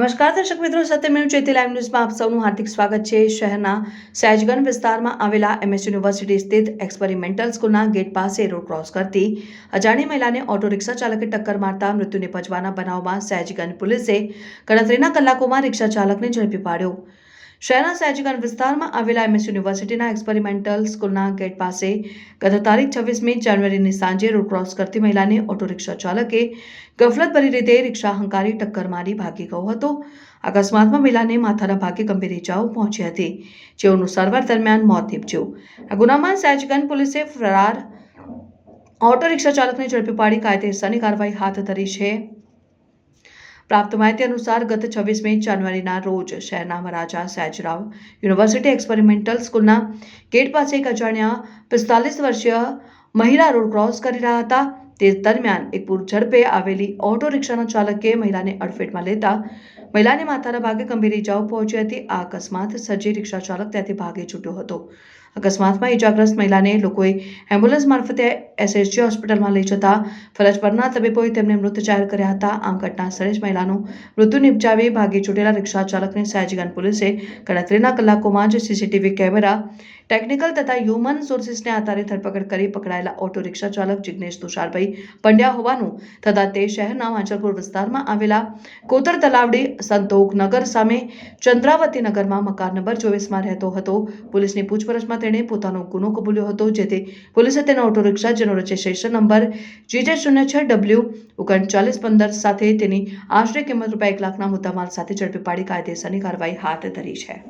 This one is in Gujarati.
નમસ્કાર, દર્શક મિત્રો. સત્યમેવ ચેતી લાઈવ ન્યૂઝમાં આપ સૌનું હાર્દિક સ્વાગત છે. શહેરના સહેજગંજ વિસ્તારમાં આવેલા એમએસ યુનિવર્સિટી સ્થિત એક્સપેરિમેન્ટલ સ્કૂલના ગેટ પાસે રોડ ક્રોસ કરતી અજાણી મહિલાને ઓટો રિક્ષા ચાલકે ટક્કર મારતા મૃત્યુ નિપજવાના બનાવમાં સહેજગંજ પોલીસે ગણતરીના કલાકોમાં રિક્ષા ચાલકને ઝડપી પાડ્યો. શહેરના સહેજગંજ વિસ્તારમાં આવેલા એમએસ યુનિવર્સિટીના એક્સપેરિમેન્ટલ સ્કૂલના ગેટ પાસે ગત તારીખ છવ્વીસમી જાન્યુઆરીની સાંજે રોડ ક્રોસ કરતી મહિલાને ઓટો રિક્ષા ચાલકે ગફલતભરી રીતે રિક્ષા હંકારી ટક્કર મારી ભાગી ગયો હતો. અકસ્માતમાં મહિલાને માથાના ભાગે ગંભીર ઇજાઓ પહોંચી હતી. જેઓનું સારવાર દરમિયાન મોત નીપજ્યું. આ ગુનામાં સહેજગંજ પોલીસે ફરાર ઓટો રિક્ષા ચાલકને ઝડપી પાડી કાયદેસરની કાર્યવાહી હાથ ધરી છે. પ્રાપ્ત માહિતી અનુસાર ગત છવ્વીસમી જાન્યુઆરીના રોજ શહેરના મહારાજા સયાજીરાવ યુનિવર્સિટી એક્સપેરિમેન્ટલ સ્કૂલના ગેટ પાસે એક અજાણ્યા પિસ્તાલીસ વર્ષીય મહિલા રોડ ક્રોસ કરી રહ્યા હતા. તે દરમિયાન એક પૂર ઝડપે આવેલી ઓટો રિક્ષાના ચાલકે મહિલાને અડફેટમાં લેતા મહિલાને માથાના ભાગે ગંભીર ઇજાઓ પહોંચી હતી. આ અકસ્માત સર્જી રિક્ષા ચાલક ત્યાંથી ભાગી છૂટ્યો હતો. અકસ્માતમાં ઇજાગ્રસ્ત મહિલાને લોકોએ એમ્બ્યુલન્સ મારફતે એસએસજી હોસ્પિટલમાં લઈ જતા ફરજ પરના તબીબોએ તેમને મૃત જાહેર કર્યા હતા. આમ ઘટના સ્થળે જ મહિલાનું મૃત્યુ નિપજાવી ભાગી છૂટેલા રિક્ષા ચાલકને સયાજીગંજ પોલીસે ગણતરીના કલાકોમાં જ સીસીટીવી કેમેરા, ટેકનિકલ તથા હ્યુમન સોર્સિસને આધારે ધરપકડ કરી પકડાયેલા ઓટો રિક્ષા ચાલક જિગ્નેશ તુષારભાઈ પંડ્યા હોવાનું તથા તે શહેરના વાંચલપુર વિસ્તારમાં આવેલા કોતર તલાવડી સંતોક નગર સામે ચંદ્રાવતી નગરમાં મકાન નંબર ચોવીસમાં રહેતો હતો. પોલીસની પૂછપરછમાં તેણે પોતાનો ગુનો કબૂલ્યો હતો, જેથી પોલીસે તેનો ઓટો રિક્ષા જેનો રજિસ્ટ્રેશન નંબર જીજે શૂન્ય છ ડબલ્યુ ઓગણચાલીસ પંદર સાથે તેની આશરે કિંમત રૂપિયા એક લાખના મુદ્દામાલ સાથે ઝડપી પાડી કાયદેસરની કાર્યવાહી હાથ ધરી છે.